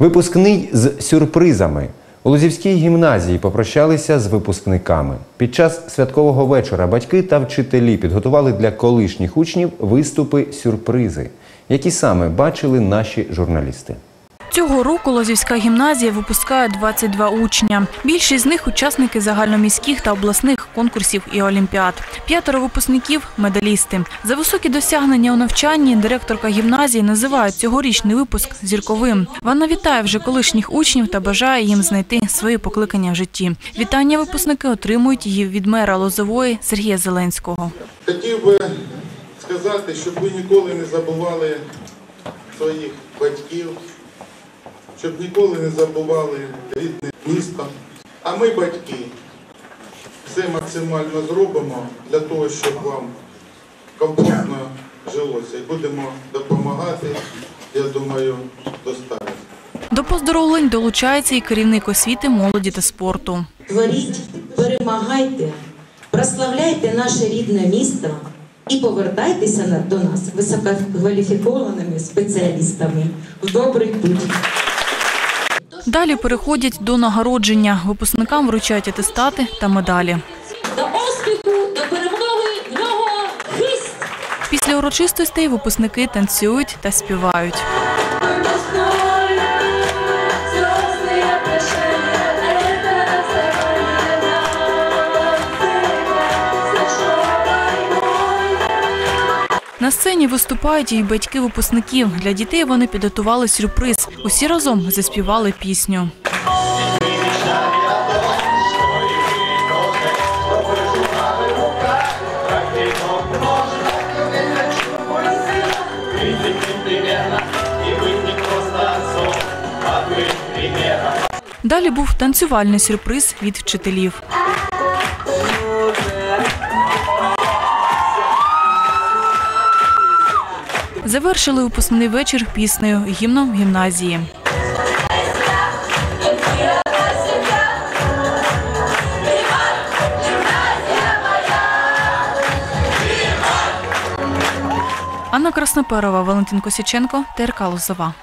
Випускний з сюрпризами. У Лозівській гімназії попрощалися з випускниками. Під час святкового вечора батьки та вчителі підготували для колишніх учнів виступи-сюрпризи, які саме бачили наші журналісти. Цього року Лозівська гімназія випускає 22 учня. Більшість з них учасники загальноміських та обласних конкурсів і олімпіад. П'ятеро випускників медалісти. За високі досягнення у навчанні директорка гімназії називає цьогорічний випуск зірковим. Вона вітає вже колишніх учнів та бажає їм знайти своє покликання в житті. Вітання випускники отримують її від мера Лозової Сергія Зеленського. Хотів би сказати, щоб ви ніколи не забували своїх батьків, щоб ніколи не забували рідне місто. А ми, батьки, все максимально зробимо для того, щоб вам комфортно жилося. І будемо допомагати, я думаю, до старості. До поздоровлень долучається і керівник освіти, молоді та спорту. Творіть, перемагайте, прославляйте наше рідне місто і повертайтеся до нас висококваліфікованими спеціалістами в добрий путь. Далі переходять до нагородження. Випускникам вручають атестати та медалі. До успіху, до перемоги в нього хист! Після урочистостей випускники танцюють та співають. На сцені виступають і батьки випускників. Для дітей вони підготували сюрприз. Усі разом заспівали пісню. Далі був танцювальний сюрприз від вчителів. Завершили випускний вечір піснею гімном гімназії. Анна Красноперова, Валентин Косіченко, ТРК Лозова.